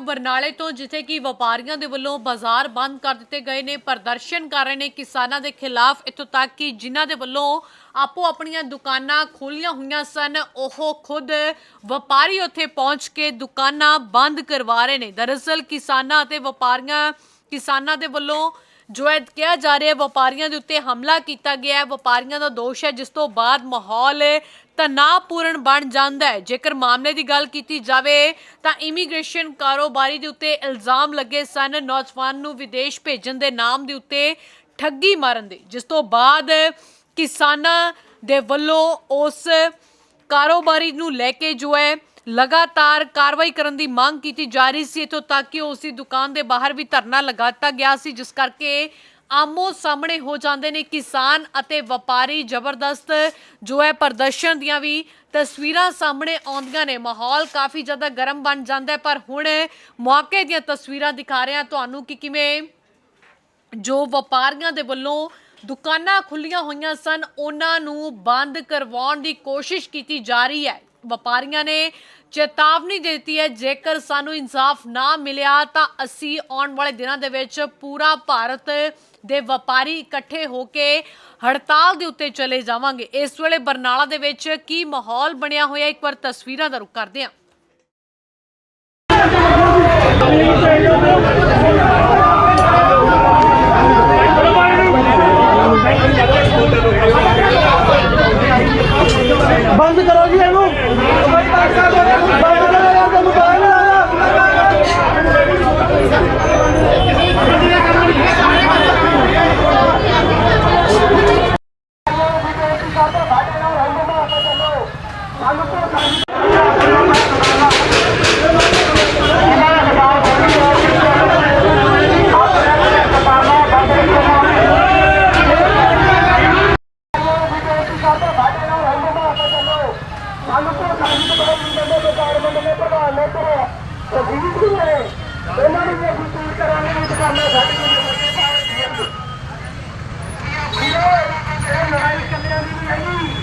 ਬਰਨਾਲੇ ਤੋਂ ਜਿੱਥੇ ਕਿ ਵਪਾਰੀਆਂ ਦੇ ਵੱਲੋਂ ਬਾਜ਼ਾਰ ਬੰਦ ਕਰ ਦਿੱਤੇ ਗਏ ਨੇ। ਪ੍ਰਦਰਸ਼ਨ ਕਰ ਰਹੇ ਨੇ ਕਿਸਾਨਾਂ ਦੇ ਖਿਲਾਫ। ਇੱਥੋਂ ਤੱਕ ਕਿ ਜਿਨ੍ਹਾਂ ਦੇ ਵੱਲੋਂ ਆਪੋ ਆਪਣੀਆਂ ਦੁਕਾਨਾਂ ਖੋਲੀਆਂ ਹੋਈਆਂ ਸਨ, ਉਹ ਖੁਦ ਵਪਾਰੀ ਉੱਥੇ ਪਹੁੰਚ ਕੇ ਦੁਕਾਨਾਂ ਬੰਦ ਕਰਵਾ ਰਹੇ ਨੇ। ਦਰਅਸਲ ਕਿਸਾਨਾਂ ਅਤੇ ਵਪਾਰੀਆਂ ਕਿਸਾਨਾਂ ਦੇ ਵੱਲੋਂ ਜੋ ਹੈ ਕਿਹਾ ਜਾ ਰਿਹਾ ਹੈ, ਵਪਾਰੀਆਂ ਦੇ ਉੱਤੇ ਹਮਲਾ ਕੀਤਾ ਗਿਆ ਹੈ। ਵਪਾਰੀਆਂ ਦਾ ਦੋਸ਼ ਹੈ, ਜਿਸ ਤੋਂ ਬਾਅਦ ਮਾਹੌਲ ਤਣਾਅਪੂਰਨ ਬਣ ਜਾਂਦਾ ਹੈ। ਜੇਕਰ ਮਾਮਲੇ ਦੀ ਗੱਲ ਕੀਤੀ ਜਾਵੇ, ਤਾਂ ਇਮੀਗ੍ਰੇਸ਼ਨ ਕਾਰੋਬਾਰੀ ਦੇ ਉੱਤੇ ਇਲਜ਼ਾਮ ਲੱਗੇ ਸਨ। ਨੌਜਵਾਨ ਨੂੰ ਵਿਦੇਸ਼ ਭੇਜਣ ਦੇ ਨਾਮ ਦੇ ਉੱਤੇ ਠੱਗੀ ਮਾਰਨ ਦੇ। ਜਿਸ ਤੋਂ ਬਾਅਦ ਕਿਸਾਨਾਂ ਦੇ ਵੱਲੋਂ ਉਸ ਕਾਰੋਬਾਰੀ ਨੂੰ ਲੈ ਕੇ ਜੋ ਹੈ ਲਗਾਤਾਰ ਕਾਰਵਾਈ ਕਰਨ ਦੀ ਮੰਗ ਕੀਤੀ ਜਾ ਰਹੀ ਸੀ ਇਥੋਂ ਤੱਕ ਕਿ ਉਸ ਦੀ ਦੁਕਾਨ ਦੇ ਬਾਹਰ ਵੀ ਧਰਨਾ ਲਗਾ ਦਿੱਤਾ ਗਿਆ ਸੀ, ਜਿਸ ਕਰਕੇ ਆਮੋ ਸਾਹਮਣੇ ਹੋ ਜਾਂਦੇ ਨੇ ਕਿਸਾਨ ਅਤੇ ਵਪਾਰੀ ਜ਼ਬਰਦਸਤ ਜੋ ਹੈ ਪ੍ਰਦਰਸ਼ਨ ਦੀਆਂ ਵੀ ਤਸਵੀਰਾਂ ਸਾਹਮਣੇ ਆਉਂਦੀਆਂ ਨੇ। ਮਾਹੌਲ ਕਾਫੀ ਜ਼ਿਆਦਾ ਗਰਮ ਬਣ ਜਾਂਦਾ ਹੈ, ਪਰ ਹੁਣ ਮੌਕੇ ਦੀਆਂ ਤਸਵੀਰਾਂ ਦਿਖਾ ਰਹੇ ਹਾਂ। ਤੁਹਾਨੂੰ ਕਿ ਕਿਵੇਂ ਜੋ ਵਪਾਰੀਆਂ ਦੇ ਵੱਲੋਂ ਦੁਕਾਨਾਂ ਖੁੱਲੀਆਂ ਹੋਈਆਂ ਸਨ, ਉਹਨਾਂ ਨੂੰ ਬੰਦ ਕਰਵਾਉਣ ਦੀ ਕੋਸ਼ਿਸ਼ ਕੀਤੀ ਜਾ ਰਹੀ ਹੈ। ਵਪਾਰੀਆਂ ਨੇ ਚੇਤਾਵਨੀ ਦੇ ਦਿੱਤੀ ਹੈ, ਜੇਕਰ ਸਾਨੂੰ ਇਨਸਾਫ ਨਾ ਮਿਲਿਆ ਤਾਂ ਅਸੀਂ ਆਉਣ ਵਾਲੇ ਦਿਨਾਂ ਦੇ ਵਿੱਚ ਪੂਰਾ ਭਾਰਤ ਦੇ ਵਪਾਰੀ ਇਕੱਠੇ ਹੋ ਕੇ ਹੜਤਾਲ ਦੇ ਉੱਤੇ ਚਲੇ ਜਾਵਾਂਗੇ। ਇਸ ਵੇਲੇ ਬਰਨਾਲਾ ਦੇ ਵਿੱਚ ਕੀ ਮਾਹੌਲ ਬਣਿਆ ਹੋਇਆ? ਇੱਕ ਵਾਰ ਤਸਵੀਰਾਂ ਦਾ ਰੁਖ ਕਰਦੇ ਹਾਂ। ਨਹੀਂ ਹੈ। ਇਹਨਾਂ ਨੂੰ ਜੇ ਦੂਰ ਕਰਾਉਣੇ ਵਿੱਚ ਕਰਨਾ ਸਾਡੇ ਕੋਲ। ਮਰਦੇ ਪਾਰ ਕੀ ਆ ਵੀਰੋ, ਇਹ ਲੜਾਈ ਚੱਲਣ ਦੀ ਨਹੀਂ